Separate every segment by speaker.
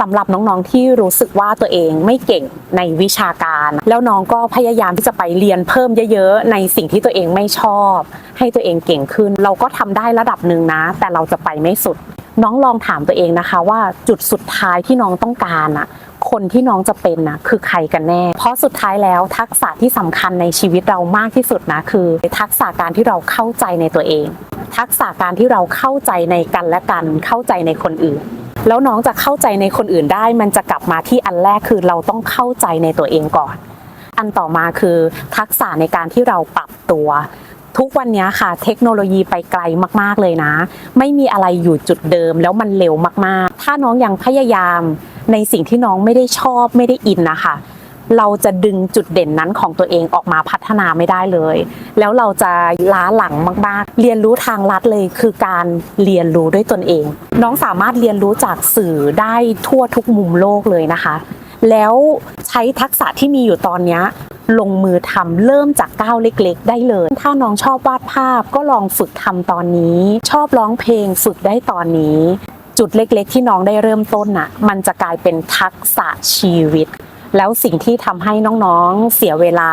Speaker 1: สำหรับน้องๆที่รู้สึกว่าตัวเองไม่เก่งในวิชาการ แล้วน้องก็พยายามที่จะไปเรียนเพิ่มเยอะๆในสิ่งที่ตัวเองไม่ชอบ ให้ตัวเองเก่งขึ้น เราก็ทำได้ระดับหนึ่งนะ แต่เราจะไปไม่สุด น้องลองถามตัวเองนะคะว่าจุดสุดท้ายที่น้องต้องการอะคนที่น้องจะเป็นนะคือใครกันแน่ เพราะสุดท้ายแล้วทักษะที่สำคัญในชีวิตเรามากที่สุดนะคือ ทักษะการที่เราเข้าใจในตัวเอง ทักษะการที่เราเข้าใจในกันและกันเข้าใจในคนอื่น แล้วน้องจะเข้าใจในคนอื่นได้ มันจะกลับมาที่อันแรกคือเราต้องเข้าใจในตัวเองก่อน อันต่อมาคือทักษะในการที่เราปรับตัวทุกวันนี้ค่ะเทคโนโลยีไปไกลมาก ๆ เลยนะ ไม่มีอะไรอยู่จุดเดิมแล้วมันเร็วมาก ๆ ถ้าน้องยังพยายามในสิ่งที่น้องไม่ได้ชอบไม่ได้อินนะคะ เราจะดึงจุดเด่นนั้นของตัวเองออกมาพัฒนาไม่ได้เลย แล้วเราจะล้าหลังมากๆ เรียนรู้ทางลัดเลยคือการเรียนรู้ด้วยตนเอง น้องสามารถเรียนรู้จากสื่อได้ทั่วทุกมุมโลกเลยนะคะ แล้วใช้ทักษะที่มีอยู่ตอนนี้ลงมือทำเริ่มจากก้าวเล็ก ๆ ได้เลย ถ้าน้องชอบวาดภาพก็ลองฝึกทำตอนนี้ ชอบร้องเพลงฝึกได้ตอนนี้ จุดเล็ก ๆ ที่น้องได้เริ่มต้นน่ะ มันจะกลายเป็นทักษะชีวิต แล้วสิ่งที่ทำให้น้องๆเสียเวลา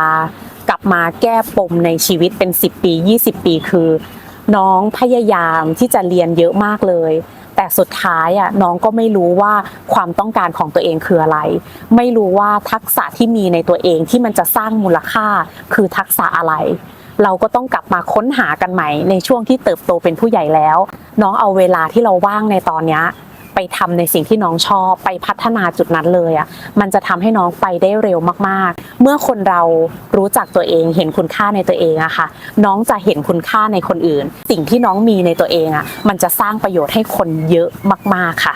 Speaker 1: กลับมาแก้ปมในชีวิตเป็น 10 ปี 20 ปีคือ น้องพยายามที่จะเรียนเยอะมากเลย แต่สุดท้ายอะน้องก็ไม่รู้ว่าความต้องการของตัวเองคืออะไร ไม่รู้ว่าทักษะที่มีในตัวเองที่มันจะสร้างมูลค่าคือทักษะอะไรเราก็ต้องกลับมาค้นหากันใหม่ในช่วงที่เติบโตเป็นผู้ใหญ่แล้ว น้องเอาเวลาที่เราว่างในตอนนี้ ทำในสิ่งที่น้องชอบไปพัฒนาจุดนั้นเลยอะมันจะทำให้น้องไปได้เร็วมากๆ เมื่อคนเรารู้จักตัวเอง เห็นคุณค่าในตัวเองอะค่ะ น้องจะเห็นคุณค่าในคนอื่น สิ่งที่น้องมีในตัวเองอะมันจะสร้างประโยชน์ให้คนเยอะมาก ๆค่ะ